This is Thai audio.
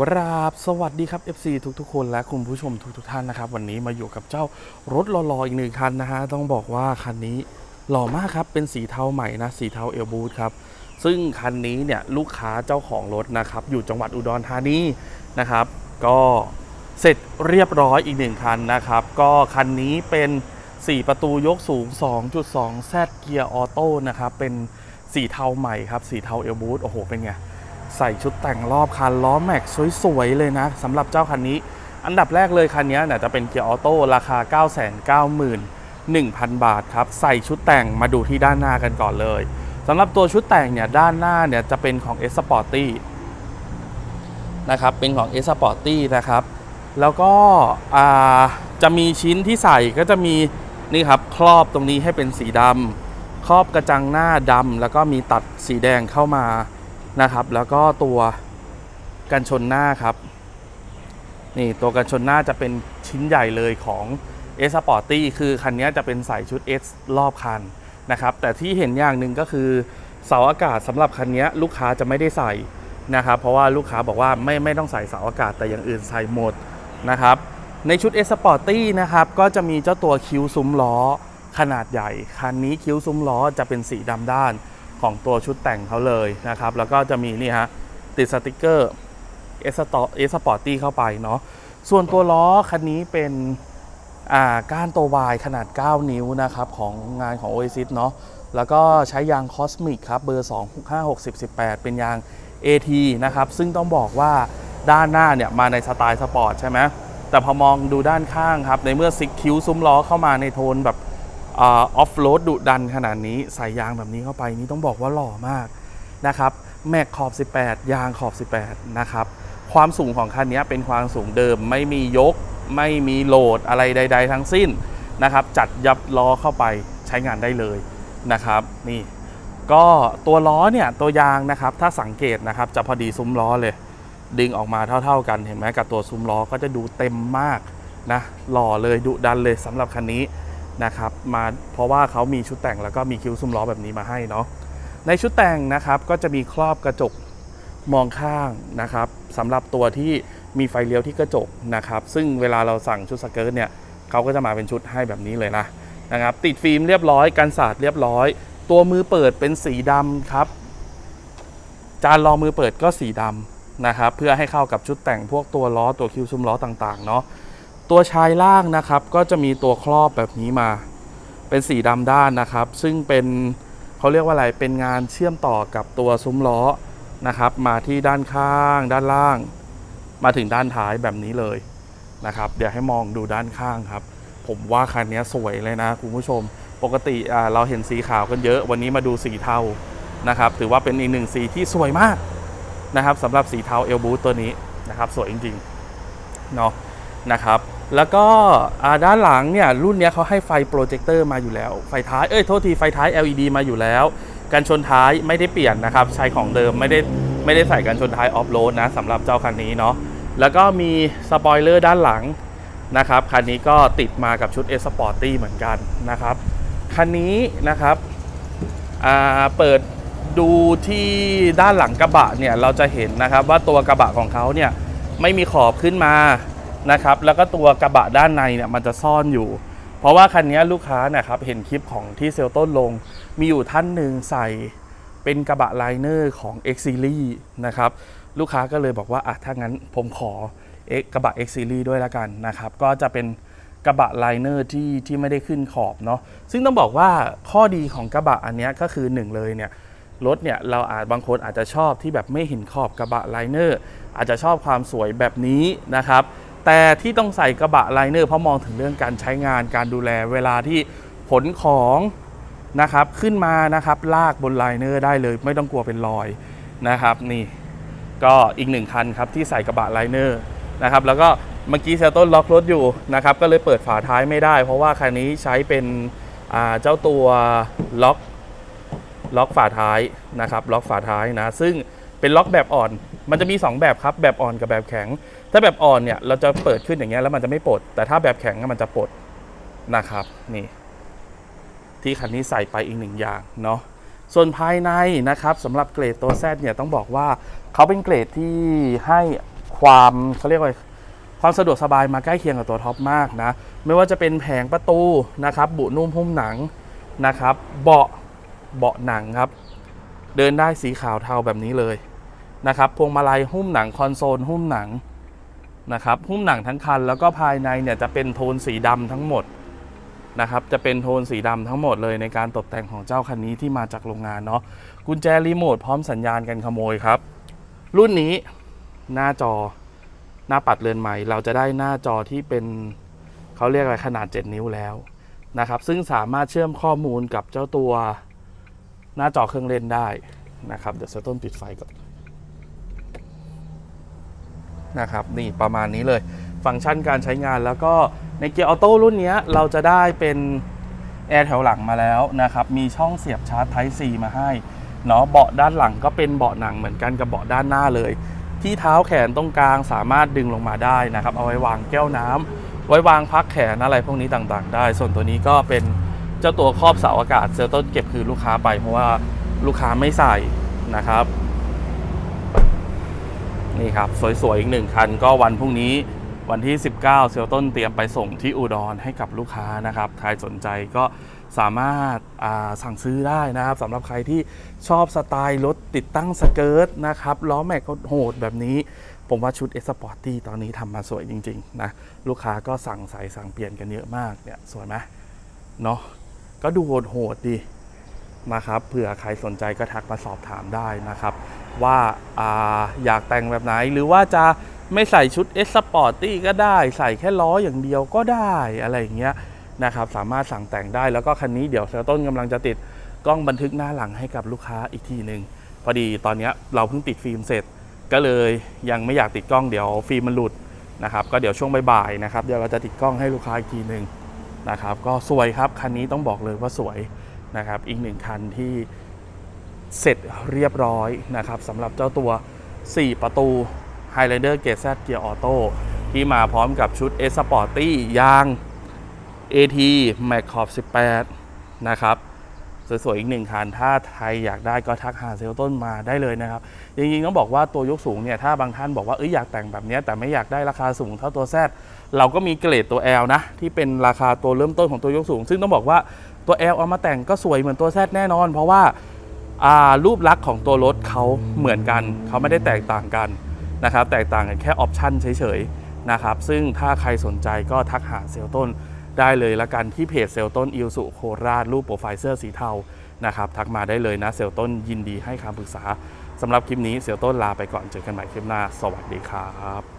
กราบสวัสดีครับ FC ทุกๆคนและคุณผู้ชมทุกๆท่านนะครับ วันนี้มาอยู่กับเจ้ารถหล่อๆอีกหนึ่งคันนะฮะต้องบอกว่าคันนี้หล่อมากครับ เป็นสีเทาใหม่นะสีเทาเอลบูทครับ ซึ่งคันนี้เนี่ยลูกค้าเจ้าของรถนะครับ อยู่จังหวัดอุดรธานีนะครับ ก็เสร็จเรียบร้อยอีกหนึ่งคันนะครับ ก็คันนี้เป็น 4 ประตูยกสูง 2.2 Z เกียร์ออโต้นะครับเป็นสีเทาใหม่ครับสีเทาเอลบูทโอ้โหเป็นไง ใส่ชุดแต่งรอบคันล้อแม็กสวยๆเลยนะสำหรับเจ้าคันนี้ อันดับแรกเลยคันนี้เนี่ยจะเป็นเกียร์ออโต้ราคา 991,000 บาทครับ ใส่ชุดแต่งมาดูที่ด้านหน้ากันก่อนเลยสำหรับตัวชุดแต่งเนี่ยด้านหน้าเนี่ยจะเป็นของ S Sporty นะครับเป็นของ S Sporty นะครับแล้วก็จะมีชิ้นที่ใส่ก็จะมีนี่ครับครอบตรงนี้ให้เป็นสีดำครอบกระจังหน้าดำแล้วก็มีตัดสีแดงเข้ามา นะครับ แล้วก็ตัวกันชนหน้าครับ นี่ตัวกันชนหน้าจะเป็นชิ้นใหญ่เลยของ S Sporty คือคันนี้จะเป็นใส่ชุด S รอบคันนะครับ แต่ที่เห็นอย่างหนึ่งก็คือเสาอากาศสำหรับคันนี้ลูกค้าจะไม่ได้ใส่นะครับ เพราะว่าลูกค้าบอกว่าไม่ไม่ต้องใส่เสาอากาศแต่อย่างอื่นใส่หมดนะครับ ในชุด S Sporty นะครับก็จะมีเจ้าตัวคิ้วซุ้มล้อขนาดใหญ่ คันนี้คิ้วซุ้มล้อจะเป็นสีดำด้าน ของตัวชุดแต่งเขาเลยนะครับ แล้วก็จะมีนี่ฮะติดสติกเกอร์ S Sporty เข้าไปเนาะส่วนตัวล้อคันนี้เป็นอ่าก้านตัววายขนาด 9 นิ้วนะครับของงานของ Oasis เนาะแล้วก็ใช้ยาง Cosmic ครับเบอร์ 2 5 6 0 18 เป็นยาง AT นะครับ ซึ่งต้องบอกว่าด้านหน้าเนี่ยมาในสไตล์สปอร์ตใช่ไหมแต่พอมองดูด้านข้างครับ ในเมื่อซิกคิ้วซุ้มล้อเข้ามาในโทนแบบ ออฟโรดดุดันขนาดนี้ใส่ยางแบบนี้เข้าไปนี่ต้องบอกว่าหล่อมากนะครับแม็กขอบ 18 ยางขอบ 18 นะครับ ความสูงของคันนี้เป็นความสูงเดิมไม่มียก ไม่มีโหลดอะไรใด ๆ ทั้งสิ้นนะครับ จัดยับล้อเข้าไปใช้งานได้เลยนะครับ นี่ ก็ตัวล้อเนี่ยตัวยางนะครับ ถ้าสังเกตนะครับจะพอดีซุ้มล้อเลย ดึงออกมาเท่า ๆ กันเห็นไหมกับตัวซุ้มล้อก็จะดูเต็มมากนะหล่อเลยดุดันเลยสำหรับคันนี้ นะครับมาเพราะว่าเขามีชุดแต่งแล้วก็มีคิ้วซุ้มล้อแบบนี้มาให้เนาะในชุดแต่งนะครับก็จะมีครอบกระจกมองข้างนะครับสำหรับตัวที่มีไฟเลี้ยวที่กระจกนะครับ ซึ่งเวลาเราสั่งชุดสเกิร์ตเนี่ยเขาก็จะมาเป็นชุดให้แบบนี้เลยนะนะครับ ติดฟิล์มเรียบร้อยกันสาดเรียบร้อย ตัวมือเปิดเป็นสีดำครับ จานรองมือเปิดก็สีดำนะครับ เพื่อให้เข้ากับชุดแต่งพวกตัวล้อตัวคิวซุ้มล้อต่างๆ เนาะ ตัวชายล่างนะครับก็จะมีตัวครอบแบบนี้มา เป็นสีดำด้านนะครับ ซึ่งเป็นเขาเรียกว่าอะไรเป็นงานเชื่อมต่อกับตัวซุ้มล้อนะครับ มาที่ด้านข้าง ด้านล่าง มาถึงด้านท้ายแบบนี้เลยนะครับ เดี๋ยวให้มองดูด้านข้างครับ ผมว่าคันนี้สวยเลยนะคุณผู้ชม ปกติเราเห็นสีขาวกันเยอะ วันนี้มาดูสีเทานะครับ ถือว่าเป็นอีกหนึ่งสีที่สวยมากนะครับสำหรับสีเทาเอลบูตัวนี้นะครับ สวยจริงๆเนาะนะครับ แล้วก็ด้านหลังเนี่ยรุ่นนี้เขาให้ไฟโปรเจคเตอร์มาอยู่แล้ว ไฟท้ายเอ้ยโทษทีไฟท้าย LED มาอยู่แล้ว กันชนท้ายไม่ได้เปลี่ยนนะครับ ใช้ของเดิมไม่ได้ไม่ได้ใส่กันชนท้ายออฟโรดนะสำหรับเจ้าคันนี้เนาะแล้วก็มีสปอยเลอร์ด้านหลังนะครับคันนี้ก็ติดมากับชุด S Sporty เหมือนกันนะครับคันนี้นะครับเปิดดูที่ด้านหลังกระบะเนี่ยเราจะเห็นนะครับว่าตัวกระบะของเขาเนี่ยไม่มีขอบขึ้นมา นะครับแล้วก็ตัวกระบะด้านในเนี่ยมันจะซ่อนอยู่ เพราะว่าคันนี้ลูกค้าเนะครับเห็นคลิปของที่เซลต้นลง มีอยู่ท่านหนึ่งใส่เป็นกระบะไลเนอร์ของ X Series นะครับลูกค้าก็เลยบอกว่าอะถ้างั้นผมขอกระบะ X Series ด้วยละกันนะครับก็จะเป็นกระบะไลเนอร์ที่ที่ไม่ได้ขึ้นขอบเนาะซึ่งต้องบอกว่าข้อดีของกระบะอันนี้ก็คือหนึ่งเลยเนี่ยรถเนี่ยเราอาจบางคนอาจจะชอบที่แบบไม่เห็นขอบกระบะไลเนอร์อาจจะชอบความสวยแบบนี้นะครับ แต่ที่ต้องใส่กระบะไลเนอร์เพราะมองถึงเรื่องการใช้งานการดูแลเวลาที่ขนของนะครับขึ้นมานะครับลากบนไลเนอร์ได้เลย ไม่ต้องกลัวเป็นรอยนะครับนี่ก็อีกหนึ่งคันครับที่ใส่กระบะไลเนอร์นะครับแล้วก็เมื่อกี้เซลต้นล็อกรถอยู่นะครับก็เลยเปิดฝาท้ายไม่ได้ เพราะว่าคันนี้ใช้เป็นเจ้าตัวล็อกล็อกฝาท้ายนะครับล็อกฝาท้ายนะซึ่งเป็นล็อกแบบอ่อน มันจะมี 2 แบบครับแบบอ่อนกับแบบแข็ง ถ้าแบบอ่อนเนี่ยเราจะเปิดขึ้นอย่างเงี้ยแล้วมันจะไม่ปลด แต่ถ้าแบบแข็งมันจะปลดนะครับนี่ ที่คันนี้ใส่ไปอีกหนึ่งอย่างเนาะส่วนภายในนะครับสำหรับเกรดตัวแซดเนี่ยต้องบอกว่าเขาเป็นเกรดที่ให้คความเขาเรียกว่าความสะดวกสบายมาใกล้เคียงกับตัวท็อปมากนะ ไม่ว่าจะเป็นแผงประตูนะครับบุนุ่มหุ้มหนังนะครับ เบาะเบาะหนังครับ เดินได้สีขาวเทาแบบนี้เลยนะครับพวงมาลัยหุ้มหนังคอนโซลหุ้มหนัง นะครับหุ้มหนังทั้งคันแล้วก็ภายในเนี่ยจะเป็นโทนสีดำทั้งหมดนะครับจะเป็นโทนสีดำทั้งหมดเลยในการตกแต่งของเจ้าคันนี้ที่มาจากโรงงานเนาะกุญแจรีโมทพร้อมสัญญาณกันขโมยครับ รุ่นนี้หน้าจอหน้าปัดเรือนใหม่ เราจะได้หน้าจอที่เป็นเขาเรียกอะไรขนาด 7 นิ้วแล้วนะครับซึ่งสามารถเชื่อมข้อมูลกับเจ้าตัวหน้าจอเครื่องเล่นได้นะครับเดี๋ยวเซตต้นปิดไฟก่อน นะครับนี่ประมาณนี้เลย ฟังก์ชันการใช้งานแล้วก็ในเกียร์ออโต้รุ่นนี้เราจะได้เป็นแอร์แถวหลังมาแล้วนะครับมีช่องเสียบชาร์จ Type C มาให้เนาะเบาะด้านหลังก็เป็นเบาะหนังเหมือนกันกับเบาะด้านหน้าเลย ที่เท้าแขนตรงกลางสามารถดึงลงมาได้นะครับ เอาไว้วางแก้วน้ำไว้วางพักแขนอะไรพวกนี้ต่างๆ ได้ ส่วนตัวนี้ก็เป็นเจ้าตัวครอบเสาอากาศเซลต้นเก็บคืนลูกค้าไปเพราะว่าลูกค้าไม่ใส่นะครับ นี่ครับ สวยๆ อีกหนึ่งคันก็วันพรุ่งนี้วันที่ 19 เซลต้นเตรียมไปส่งที่อุดรให้กับลูกค้านะครับใครสนใจก็สามารถสั่งซื้อได้นะครับสำหรับใครที่ชอบสไตล์รถติดตั้งสเกิร์ตนะครับล้อแม็กโหดแบบนี้ ผมว่าชุดเอสปอร์ตี้ตอนนี้ทำมาสวยจริงๆนะลูกค้าก็สั่งใส่สั่งเปลี่ยนกันเยอะมากเนี่ยสวยไหมเนาะก็ดูโหดๆดีนะครับเผื่อใครสนใจก็ทักมาสอบถามได้นะครับ ว่าอาอยากแต่งแบบไหน หรือว่าจะไม่ใส่ชุด S Sporty ก็ได้ ใส่แค่ล้ออย่างเดียวก็ได้อะไรอย่างเงี้ยนะครับสามารถสั่งแต่งได้แล้วก็คันนี้เดี๋ยวเซลต้นกำลังจะติดกล้องบันทึกหน้าหลังให้กับลูกค้าอีกทีหนึ่งพอดีตอนนี้เราเพิ่งติดฟิล์มเสร็จ ก็เลยยังไม่อยากติดกล้องเดี๋ยวฟิล์มมันหลุดนะครับก็เดี๋ยวช่วงบ่ายๆนะครับเดี๋ยวเราจะติดกล้องให้ลูกค้าอีกทีหนึ่งนะครับก็สวยครับคันนี้ต้องบอกเลยว่าสวยนะครับอีกหนึ่งคันที่ เสร็จเรียบร้อยนะครับสำหรับเจ้าตัว 4 ประตู Highlander g a t e Z Gear Auto ที่มาพร้อมกับชุด S Sporty ยาง AT Mac c o r 18 นะครับ สวยๆ อีกหนึ่งคันถ้าใครอยากได้ก็ทักหาเซลต้นมาได้เลยนะครับ จริงๆ ต้องบอกว่าตัวยกสูงเนี่ย ถ้าบางท่านบอกว่าเอ้ยอยากแต่งแบบนี้ แต่ไม่อยากได้ราคาสูงเท่าตัว Z เราก็มีเกรดตัว L นะ ที่เป็นราคาตัวเริ่มต้นของตัวยกสูง ซึ่งต้องบอกว่าตัว L เอามาแต่งก็สวยเหมือนตัว Z แน่นอน เพราะว่า รูปลักษณ์ของตัวรถเขาเหมือนกัน เขาไม่ได้แตกต่างกันนะครับ แตกต่างกันแค่ออปชันเฉยๆนะครับ ซึ่งถ้าใครสนใจก็ทักหาเซลต้นได้เลยละกันที่เพจเซลต้นอิลสุโคราชรูปโปรไฟล์เสื้อสีเทานะครับทักมาได้เลยนะเซลต้นยินดีให้คำปรึกษาสำหรับคลิปนี้เซลต้นลาไปก่อนเจอกันใหม่คลิปหน้า สวัสดีครับ